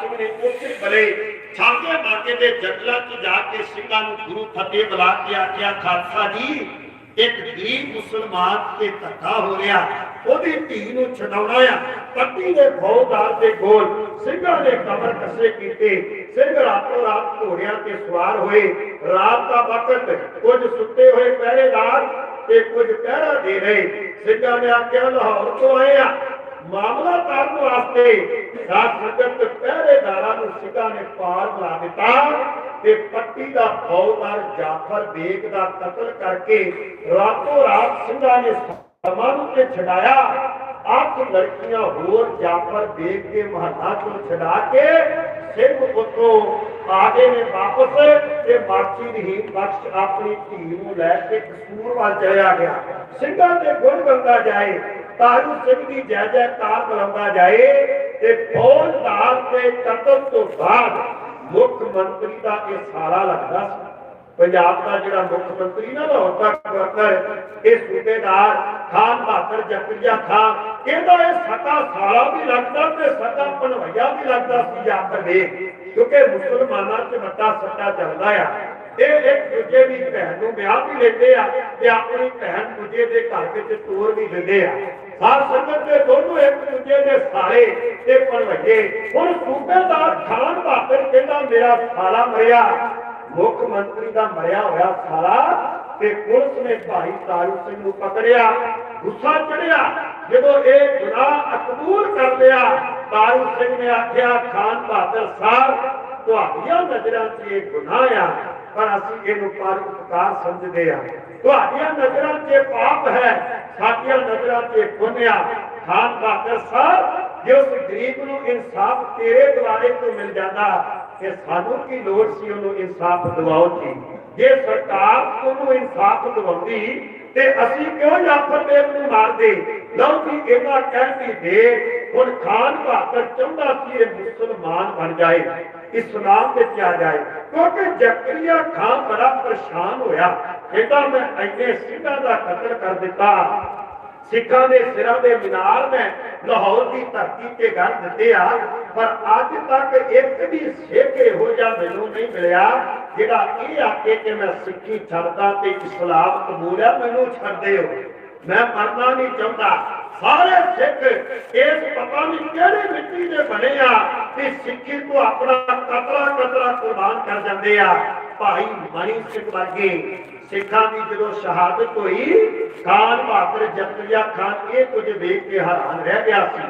ਸਿੰਘ ਨੇ ਉਸੇ ਬਲੇ, ਛਾਂਗੇ ਮਾਕੇ ਦੇ ਜੰਗਲਾਂ 'ਚ ਜਾ ਕੇ ਸਿੰਘਾਂ ਨੂੰ ਗੁਰੂ ਫਤਿਹ ਬੁਲਾ ਕੇ ਆਖਿਆ, ਖਾਲਸਾ ਜੀ, ਇੱਕ ਗਰੀਬ ਮੁਸਲਮਾਨ ਤੇ ਧੱਕਾ ਹੋ ਰਿਹਾ। ਉਹਦੀ ਧੀ ਨੂੰ ਛਡਾਉਣਾ ਆ। ਪੱਟੀ ਦੇ ਫੌਜਦਾਰ ਦੇ ਕੋਲ ਸਿੰਘਾਂ ਨੇ ਕਬਰ ਕਸ਼ੇ ਕੀਤੇ। ਸਿੰਘ ਰਾਤੋਂ ਰਾਤ ਘੋੜਿਆਂ ਤੇ ਸਵਾਰ ਹੋਏ। ਰਾਤ ਦਾ ਵਕਤ ਕੁਝ ਸੁੱਤੇ ਹੋਏ ਪਹਿਰੇਦਾਰ ਤੇ ਕੁਝ ਪਹਿਰਾ ਦੇ ਰਹੇ। ਸਿੰਘਾਂ ਨੇ ਆਖਿਆ, ਲਾਹੌਰ ਤੋਂ ਆਏ ਆ। ਮਾਮਲਾ ਕਰਨ ਵਾਸਤੇ ਸਾਧ ਸੰਗਤ ਪਹਿਰੇਦਾਰਾਂ ਨੂੰ ਸਿੰਘਾਂ ਨੇ ਪਾਰ ਬਣਾ ਦਿੱਤਾ ਤੇ ਪੱਟੀ ਦਾ ਫੌਜਦਾਰ ਜਾਫਰ ਬੇਗ ਦਾ ਕਤਲ ਕਰਕੇ ਰਾਤੋਂ ਰਾਤ ਸਿੰਘਾਂ ਨੇ ਸਮਾਂ ਤੇ ਛਡਾਇਆ। ਅੱਠ ਲੜਕੀਆਂ ਹੋਰ ਜਾਫਰ ਬੇਗ ਦੇ ਮਹੱਲਾ ਤੋਂ ਛਡਾ ਕੇ ਸਿੰਘ ਉੱਥੋਂ ਆ ਗਏ ਨੇ ਵਾਪਸ ਤੇ ਮਾਚੀ ਰਹੀਮ ਬਖਸ਼ ਆਪਣੀ ਧੀ ਨੂੰ ਲੈ ਕੇ ਕਸੂਰ ਵੱਲ ਚਲਿਆ ਗਿਆ। ਸਿੰਘਾਂ ਦੇ ਗੁਣ ਬੰਦਾ ਜਾਏ। ਤਾਰੂ ਸਿੰਘ ਦੀ ਜੈ ਜੈਕਾਰ ਬੁਲਾਉਂਦਾ ਜਾਏ ਤੇ ਫੌਜਦਾਰ ਦੇ ਕਤਲ ਤੋਂ ਬਾਅਦ ਮੁੱਖ ਮੰਤਰੀ ਦਾ ਇਹ ਸਾਲਾ ਲੱਗਦਾ ਸੀ। ਪੰਜਾਬ ਦਾ ਜਿਹੜਾ ਮੁੱਖ ਮੰਤਰੀ ਨਾ ਲਾਹੌਰ ਦਾ ਗਵਰਨਰ ਇਹ ਸੂਬੇਦਾਰ ਖਾਨ ਬਹਾਦਰ ਜ਼ਕਰੀਆ ਖਾਨ, ਇਹਦਾ ਇਹ ਸਤਾ ਸਾਲਾ ਵੀ ਲੱਗਦਾ ਤੇ ਸਤਾ ਪਨਵਈਆ ਵੀ ਲੱਗਦਾ ਸੀ ਜਾਫਰ ਦੇ ਕਿਉਂਕਿ ਮੁਸਲਮਾਨਾਂ 'ਚ ਵੱਡਾ ਸੱਟਾ ਚੱਲਦਾ ਆ। ਇਹ ਇੱਕ ਦੂਜੇ ਦੀ ਭੈਣ ਨੂੰ ਵਿਆਹ ਵੀ ਲੈਂਦੇ ਆ ਤੇ ਆਪਣੀ ਭੈਣ ਦੂਜੇ ਦੇ ਘਰ ਵਿੱਚ ਤੋਰ ਵੀ ਦਿੰਦੇ ਆ। ਸਾਧ ਸੰਗਤ ਦੇ ਦੋਨੋਂ ਇੱਕ ਦੂਜੇ ਦੇ ਸਾਰੇ ਤੇ ਪਨਵਈਏ ਹੁਣ ਸੂਬੇਦਾਰ ਖਾਨ ਬਹਾਦਰ ਕਹਿੰਦਾ, ਮੇਰਾ ਸਾਲਾ ਮਰਿਆ, ਮੁੱਖ ਮੰਤਰੀ ਦਾ ਮਰਿਆ ਹੋਇਆ ਸਾਲਾ ਤੇ ਪੁਲਿਸ ਨੇ ਭਾਈ ਤਾਰੂ ਸਿੰਘ ਨੂੰ ਪਕੜਿਆ, ਗੁੱਸਾ ਚੜਿਆ। ਜਦੋਂ ਇਹ ਗੁਨਾਹ ਅਕਬੂਲ ਕਰ ਲਿਆ, ਤਾਰੂ ਸਿੰਘ ਨੇ ਆਖਿਆ, ਖਾਨ ਬਹਾਦਰ ਸਾਹਿਬ, ਤੁਹਾਡੀਆਂ ਨਜ਼ਰਾਂ 'ਚ ਇਹ ਗੁਨਾਹ ਆ। ਪਰ ਅਸੀਂ ਇਹਨੂੰ ਪਰ ਉਪਕਾਰ ਸਮਝਦੇ ਆ ਤੁਹਾਡੀਆਂ ਨਜ਼ਰਾਂ 'ਚ ਪਾਪ ਹੈ, ਸਾਡੀਆਂ ਨਜ਼ਰਾਂ 'ਚ ਇਹ ਖਾਨ ਬਹਾਦਰ ਸਾਹਿਬ ਜੇ ਉਸ ਗਰੀਬ ਨੂੰ ਇਨਸਾਫ ਤੇਰੇ ਦੁਆਰੇ ਤੋਂ ਮਿਲ ਜਾਂਦਾ, ਤੇ ਸਾਨੂੰ ਕੀ ਲੋੜ ਸੀ ਉਹਨੂੰ ਇਨਸਾਫ ਦਿਵਾਓ ਜੀ ਜੇ ਸਰਕਾਰ ਉਹਨੂੰ ਇਨਸਾਫ ਦਿਵਾਉਂਦੀ, ਤੇ ਅਸੀਂ ਕਿਉਂ ਜਾਫਰ ਦੇਵ ਨੂੰ ਮਾਰਦੇ? ਲਓ ਇਹਨਾਂ ਕਹਿਣ ਦੇ ਹੁਣ ਖਾਨ ਬਹਾਦਰ ਚਾਹੁੰਦਾ ਸੀ ਇਹ ਮੁਸਲਮਾਨ ਬਣ ਜਾਏ, ਇਸਲਾਮ ਵਿੱਚ ਆ ਜਾਏ, ਕਿਉਂਕਿ ਜ਼ਕਰੀਆ ਖਾਨ ਬੜਾ ਪਰੇਸ਼ਾਨ ਹੋਇਆ। ਕਹਿੰਦਾ ਮੈਂ ਇੰਨੇ ਸਿੰਘਾਂ ਦਾ ਕਤਲ ਕਰ ਦਿੱਤਾ। ਸਿੱਖਾਂ ਦੇ ਸਿਰਾਂ ਦੇ ਮਿਨਾਰ ਮੈਂ ਲਾਹੌਰ ਦੀ ਧਰਤੀ ਤੇ ਗੜ ਦਿੱਤੇ ਆ, ਪਰ ਅੱਜ ਤੱਕ ਇੱਕ ਵੀ ਸਿੱਖ ਇਹੋ ਜਿਹਾ ਮੈਨੂੰ ਨਹੀਂ ਮਿਲਿਆ, ਜਿਹੜਾ ਇਹ ਆਕੇ ਕਿ ਮੈਂ ਸਿੱਖੀ ਛੱਡਦਾ ਤੇ ਇਸਲਾਮ ਕਬੂਲ ਕਬੂਲਿਆ ਮੈਨੂੰ ਛੱਡਦੇ ਹੋ। ਮੈਂ ਮਰਨਾ ਨਹੀਂ ਚਾਹੁੰਦਾ। ਸਾਰੇ ਸਿੱਖ ਇਸ ਪਤਾ ਨਹੀਂ ਕਿਹੜੀ ਮਿੱਟੀ ਦੇ ਬਣੇ ਆ ਕਿ ਸਿੱਖੀ ਤੋਂ ਆਪਣਾ ਕਤਰਾ ਕਤਰਾ ਕੁਰਬਾਨ ਕਰ ਜਾਂਦੇ ਆ। ਭਾਈ ਮਣੀ ਸਿੰਘ ਵਰਗੇ ਸਿੱਖਾਂ ਦੀ ਜਦੋਂ ਸ਼ਹਾਦਤ ਹੋਈ, ਖਾਨ ਬਹਾਦਰ ਜਕਰੀਆ ਖਾਨ ਇਹ ਕੁਝ ਵੇਖ ਕੇ ਹੈਰਾਨ ਰਹਿ ਗਿਆ ਸੀ।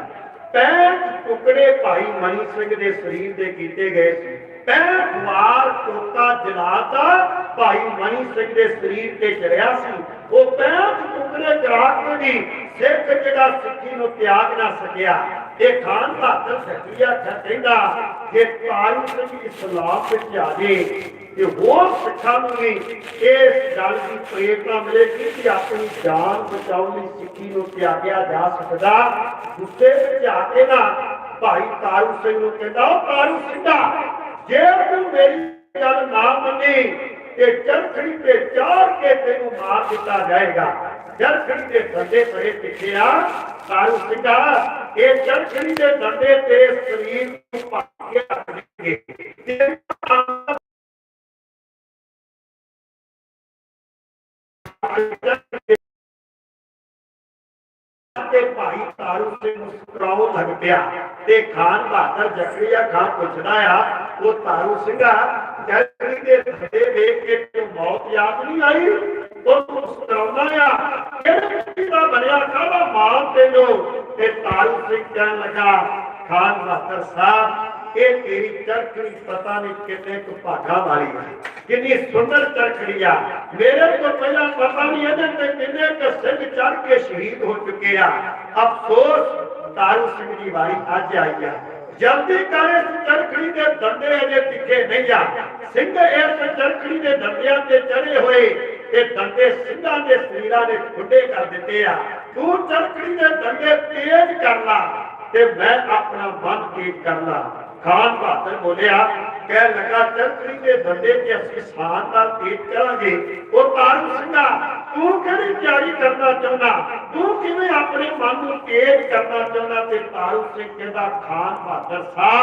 ਪੈਂਹਠ ਟੁਕੜੇ ਭਾਈ ਮਣੀ ਸਿੰਘ ਦੇ ਸਰੀਰ ਦੇ ਕੀਤੇ ਗਏ ਸੀ। ਪੈਂਹਠ ਵਾਰ ਟੋਕਾ ਜਲਾਤਾ ਭਾਈ ਮਣੀ ਸਿੰਘ ਦੇ ਸਰੀਰ ਤੇ ਚੜਿਆ ਸੀ। ਉਹ ਪੈਂਹਠ ਟੁਕੜੇ ਕਰਾ ਕੇ ਵੀ ਸਿੱਖ ਜਿਹੜਾ ਸਿੱਖੀ ਨੂੰ ਤਿਆਗ ਨਾ ਸਕਿਆ। ਇਹ ਖਾਨ ਬਹਾਦਰ ਜ਼ਕਰੀਆ ਕਹਿੰਦਾ ਕਿ ਤਾਰੂ ਸਿੰਘ ਇਸਲਾਮ ਵਿੱਚ ਆ ਜੇ ਤੇ ਹੋਰ ਸਿੱਖਾਂ ਨੂੰ ਵੀ ਇਸ ਗੱਲ ਦੀ ਪ੍ਰੇਰਣਾ ਮਿਲੇਗੀ ਕਿ ਆਪਣੀ ਜਾਨ ਬਚਾਉਣ ਲਈ ਸਿੱਖੀ ਨੂੰ ਤਿਆਗਿਆ ਜਾ ਸਕਦਾ। ਗੁੱਸੇ ਵਿੱਚ ਆ ਕੇ ਨਾ ਭਾਈ ਤਾਰੂ ਸਿੰਘ ਨੂੰ ਕਹਿੰਦਾ, ਉਹ ਤਾਰੂ ਸਿੰਘਾ ਜੇ ਤੂੰ ਮੇਰੀ ਗੱਲ ਨਾ ਮੰਨੀ, ਤੇ ਚਰਖੜੀ ਤੇ ਚਾੜ ਕੇ ਤੈਨੂੰ ਮਾਰ ਦਿੱਤਾ ਜਾਏਗਾ। ਚਰਖੜੀ ਦੇ ਡੰਡੇ ਪਰੇ ਪਿੱਛੇ ਆ, ਤਾਰੂ ਸਿੰਘਾ, ਇਹ ਚਰਖੜੀ ਦੇ ਡੰਡੇ ਤੇ ਸਰੀਰ ਨੂੰ ਤੇ ਭਾਈ ਤਾਰੂ ਸਿੰਘ ਮੁਸਕਰਾਉਣ ਲੱਗ ਪਿਆ ਤੇ ਖਾਨ ਬਹਾਦਰ ਜ਼ਕਰੀਆ ਖਾਨ ਪੁੱਛਦਾ ਆ, ਉਹ ਤਾਰੂ ਸਿੰਘਾ ਜੈਸਰੀ ਦੇ ਫਤੇ ਵੇਖ ਕੇ ਤੈਨੂੰ ਮੌਤ ਯਾਦ ਨਹੀਂ ਆਈ? ਉਹ ਮੁਸਕਰਾਉਂਦਾ ਆ ਕਿਹੜੇ ਦਾ ਬਣਿਆ? ਕਾਹਦਾ ਮਾਲ ਤੈਨੂੰ? ਤੇ ਤਾਰੂ ਸਿੰਘ ਕਹਿਣ ਲੱਗਾ, ਖਾਨ ਬਹਾਦਰ ਸਾਹਿਬ ਇਹ ਤੇਰੀ ਚਰਖੜੀ ਪਤਾ ਨਹੀਂ ਕਿੰਨੇ ਕੁ ਭਾਗਾ ਵਾਲੀ ਹੈ। ਕਿੰਨੀ ਸੁੰਦਰ ਚਰਖੜੀ ਆ, ਮੇਰੇ ਤੋਂ ਪਹਿਲਾਂ ਪਤਾ ਨਹੀਂ ਇਹਦੇ ਤੇ ਕਿੰਨੇ ਕੁ ਸਿੰਘ ਚੜ ਕੇ ਸ਼ਹੀਦ ਹੋ ਚੁੱਕੇ ਆ। ਅਫਸੋਸ, ਤਾਰੂ ਸਿੰਘ ਦੀ ਵਾਰੀ ਅੱਜ ਆਈ ਆ। ਜਲਦੀ ਕਰ ਇਸ ਚਰਖੜੀ ਦੇ ਡੰਡੇ ਅਜੇ ਤਿੱਖੇ ਨਹੀਂ ਆ। ਸਿੰਘ ਇਸ ਚਰਖੜੀ ਦੇ ਡੰਡਿਆਂ ਤੇ ਚੜੇ ਹੋਏ ਤੇ ਦੰਦੇ ਸਿੰਘਾਂ ਦੇ ਸਰੀਰਾਂ ਦੇ ਖੁੱਡੇ ਕਰ ਦਿੱਤੇ ਆ। ਤੂੰ ਚਰਖੜੀ ਦੇ ਦੰਦੇ ਤੇਜ਼ ਕਰ ਲਾ ਤੇ ਮੈਂ ਆਪਣਾ ਮਨ ਤੇਜ਼ ਕਰਨਾ ਖਾਨ ਬਹਾਦਰ ਬੋਲਿਆ ਕਹਿ ਲਗਾ, ਚਰਖੜੀ ਦੇ ਡੰਡੇ ਚ ਅਸੀਂ ਸਾਨ ਨਾਲ ਤੇਜ਼ ਕਰਾਂਗੇ। ਉਹ ਤਾਰੂ ਸਿੰਘਾ, ਤੂੰ ਕਿਹੜੀ ਤਿਆਰੀ ਕਰਨਾ ਚਾਹੁੰਦਾ? ਤੂੰ ਕਿਵੇਂ ਆਪਣੇ ਮਨ ਨੂੰ ਤੇਜ਼ ਕਰਨਾ ਚਾਹੁੰਦਾ? ਤੇ ਤਾਰੂ ਸਿੰਘ ਕਹਿੰਦਾ, ਖਾਨ ਬਹਾਦਰ ਸਾਹਿਬ